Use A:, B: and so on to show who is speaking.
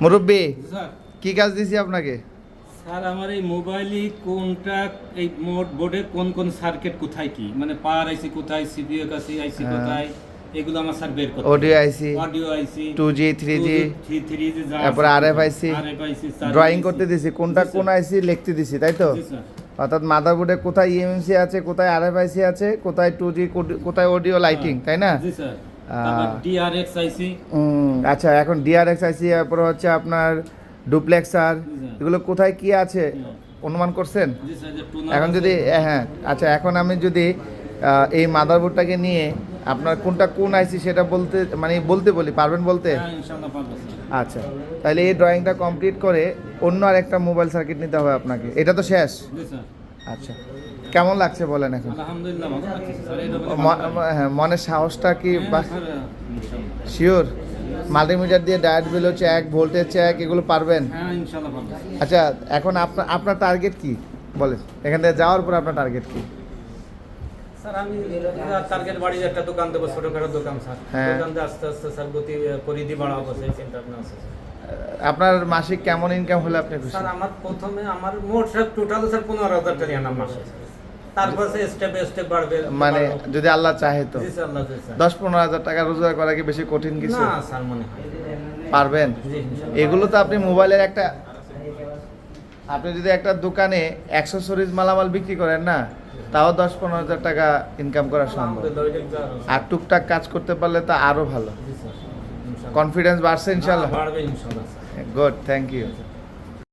A: মুরব্বী কি কাজ দিছি আপনাকে?
B: স্যার আমার এই মোবাইলে কোনটা এই বোর্ডে কোন কোন সার্কিট কোথায় কি? মানে পাওয়ার আইসি কোথায় সিপিইউ কাছে আইসি
A: হ্যাঁ।
B: কোথায় এগুলো আমার স্যার বের করতে
A: audio IC
B: audio IC
A: 2G, 3G,
B: three G
A: তারপর RFIC, ড্রয়িং করতে দিছি কোনটা কোন আইসি লিখতে দিছি তাই তো? অর্থাৎ মাদারবোর্ডে কোথায় ইএমসি আছে কোথায় আরএফআইসি আছে কোথায় টু জি কোথায় অডিও লাইটিং তাই না?
B: জি স্যার। ডিআরএক্স আইসি
A: আচ্ছা এখন ডিআরএক্স আইসি তারপর হচ্ছে আপনার ডুপ্লেক্সার। এগুলো কোথায় কি আছে? অনুমান করছেন? এখন যদি হ্যাঁ আচ্ছা এখন আমি যদি এই মাদারবোর্ডটাকে নিয়ে আপনার কোনটা কোন আইসি সেটা বলতে মানে বলতে বলি পারবেন বলতে?
B: হ্যাঁ
A: আচ্ছা তাহলে এই ড্রয়িংটা কমপ্লিট করে অন্য আর একটা মোবাইল সার্কিট নিতে হবে আপনাকে। এটা তো শেষ?
B: স্যার।
A: আচ্ছা। কেমন লাগছে বলেন এখন। হ্যাঁ, মনের সাহসটা কি
B: হ্যাঁ,
A: শিওর মাল্টিমিটার দিয়ে diode below check voltage check এগুলো পারবেন?
B: হ্যাঁ
A: আচ্ছা এখন আপনার আপনার টার্গেট কি? বলেন এখান থেকে যাওয়ার পর আপনার টার্গেট কি?
B: স্যার আমি টার্গেট একটা দোকান দেবো ছোটখাটো দোকান স্যার।
A: হ্যাঁ।
B: দোকান আস্তে আস্তে স্যার গতি পরিধি বাড়াবো সেই চিন্তা ভাবনা আছে।
A: আপনার মাসিক কেমন ইনকাম হলে আপনি খুশি?
B: স্যার আমার প্রথমে আমার মোট স্যার টোটাল স্যার পনেরো হাজার টাকা আনাম মাসে। তারপর স্টেপ বাই স্টেপ বাড়বে।
A: মানে যদি আল্লাহ চাহে তো।
B: জি স্যার আল্লাহ
A: দশ পনেরো হাজার টাকা রোজগার করা কি বেশি কঠিন কিছু?
B: না স্যার মনে হয়
A: পারবেন? এগুলো তো আপনি মোবাইলের একটা আপনি যদি একটা দোকানে অ্যাক্সেসরিজ মালামাল বিক্রি করেন না তাও দশ পনেরো হাজার টাকা ইনকাম করা সম্ভব। আর টুকটাক কাজ করতে পারলে তো আরও ভালো। কনফিডেন্স বাড়ছে ইনশাল্লাহ গুড থ্যাংক ইউ